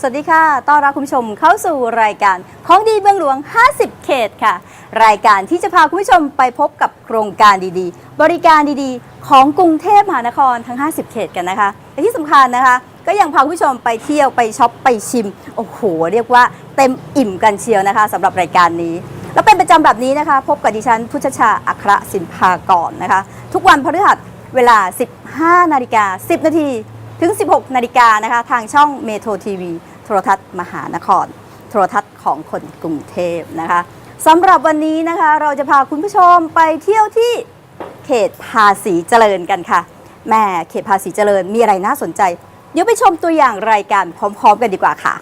สวัสดีค่ะ ต้อนรับคุณผู้ชมเข้าสู่รายการของดีเมืองหลวง 50 เขตค่ะ รายการที่จะพาคุณผู้ชมไปพบกับโครงการดีๆ บริการดีๆ ของกรุงเทพมหานครทั้ง 50 เขตกันนะคะ และที่สำคัญนะคะ ก็ยังพาคุณผู้ชมไปเที่ยวไปช็อปไปชิม โอ้โห เรียกว่าเต็มอิ่มกันเชียวนะคะสำหรับรายการนี้ แล้วเป็นประจำแบบนี้นะคะ พบกับดิฉันพุชชาอัครสินภากรนะคะ ทุกวันพฤหัสเวลา 15 นาฬิกา 10 นาที ถึง 16 นาฬิกานะคะทางช่องเมโทรทีวีโทรทัศน์มหานคร โทรทัศน์ของคนกรุงเทพนะคะสำหรับวันนี้นะคะเราจะพาคุณผู้ชมไปเที่ยวที่เขตภาษีเจริญกันค่ะแม่เขตภาษีเจริญมีอะไรน่าสนใจ เดี๋ยวไปชมตัวอย่างรายการพร้อม ๆ กันดีกว่าค่ะ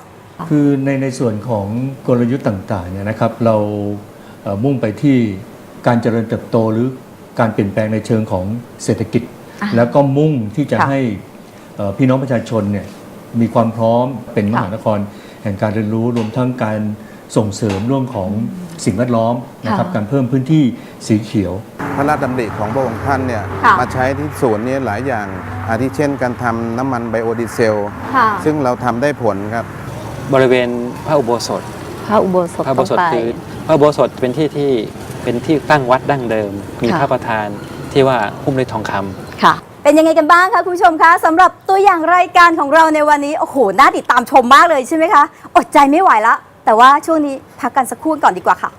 คือในในส่วนของกลยุทธ์ต่างๆเนี่ยนะครับ เราเอ่อมุ่งไปที่การเจริญเติบโตหรือการเปลี่ยนแปลงในเชิงของเศรษฐกิจอะแล้วก็มุ่งที่จะค่ะให้เอ่อ พี่น้องประชาชนเนี่ยมีความพร้อมเป็นมหานคร แห่งการเรียนรู้รวมทั้งการส่งเสริมเรื่องของสิ่งแวดล้อมนะครับค่ะการเพิ่มพื้นที่สีเขียว พระราชดำริของพระองค์ท่านเนี่ยค่ะมาใช้ที่ศูนย์นี้หลายอย่าง อาทิเช่นการทำน้ำมันไบโอดีเซลค่ะซึ่งเราทำได้ผลครับ บริเวณพระอุโบสถพระอุโบสถพระอุโบสถต้องไปคือพระอุโบสถเป็นที่ที่เป็นที่ตั้งวัดดั้งเดิม มีค่ะพระประธานที่ว่าหุ้มด้วยทองคำค่ะ เป็นยังไงกันบ้างคะคุณผู้ชมคะสำหรับตัวอย่างรายการของเราในวันนี้ โอ้โห น่าติดตามชมมากเลยใช่ไหมคะ อดใจไม่ไหวละแต่ว่าช่วงนี้พักกันสักครู่ก่อนดีกว่าค่ะ